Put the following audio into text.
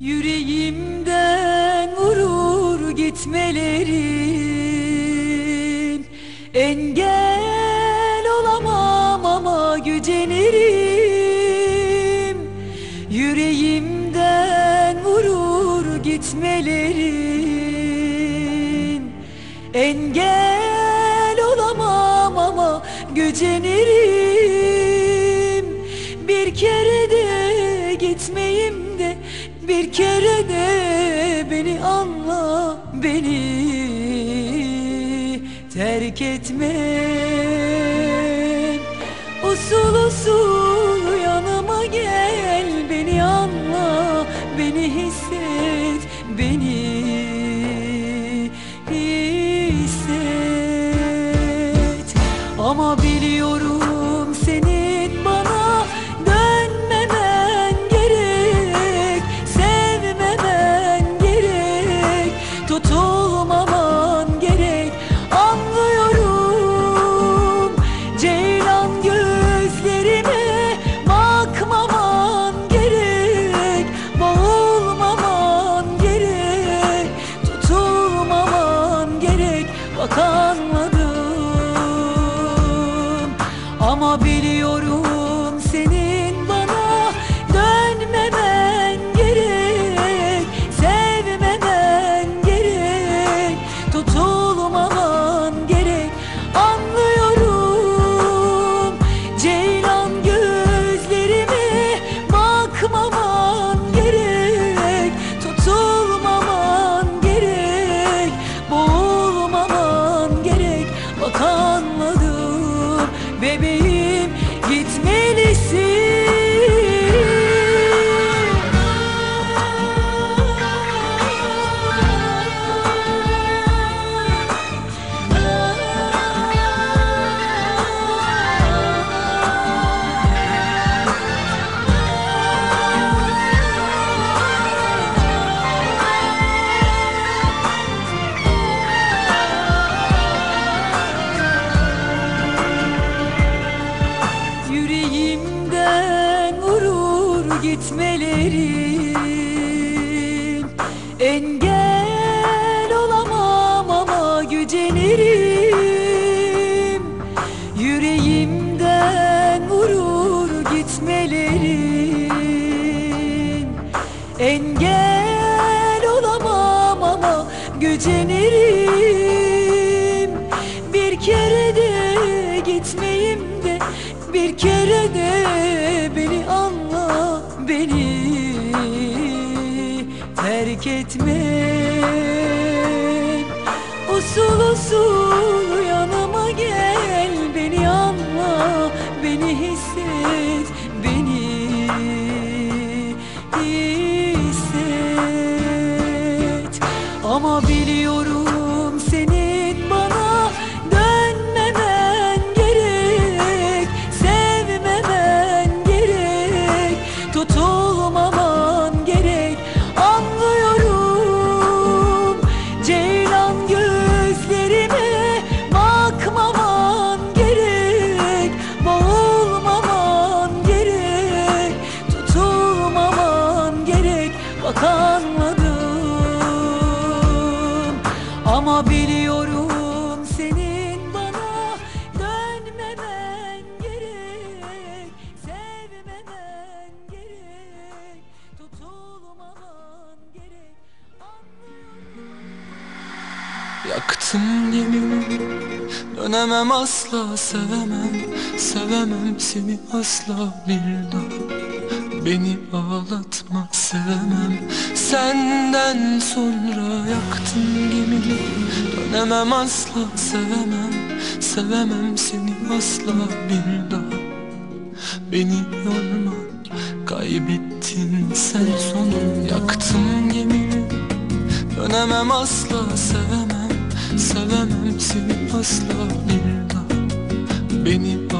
Yüreğimden vurur gitmelerin. Engel olamam ama gücenirim Yüreğimden vurur gitmelerin. Engel olamam ama gücenirim Bir kere de gitmeyim bir kere de beni anla beni terk etme. Usul usul yanıma gel beni anla beni hisset beni tutulmaman gerek anlıyorum. Ceylan gözlerime bakmaman gerek boğulmaman gerek tutulmaman gerek. Bak anladım ama biliyorum gitmelerin Engel olamam ama gücenirim. Yüreğimden vurur gitmelerin Engel olamam ama gücenirim gitmeyim de bir kere de beni anla beni terk etme. Usul usul ama biliyorum senin bana dönmemen gerek sevmemen gerek tutulmaman gerek. Anlıyorum. Yaktın gemimi Dönemem asla sevemem Sevemem seni asla bir daha Beni ağlatma sevemem. Senden sonra yaktın gemimi Dönemem asla sevemem. Sevemem seni asla bir daha. Beni yorma. Kaybettin sen sonun Yaktın gemimi Dönemem asla sevemem. Sevemem seni asla bir daha. Beni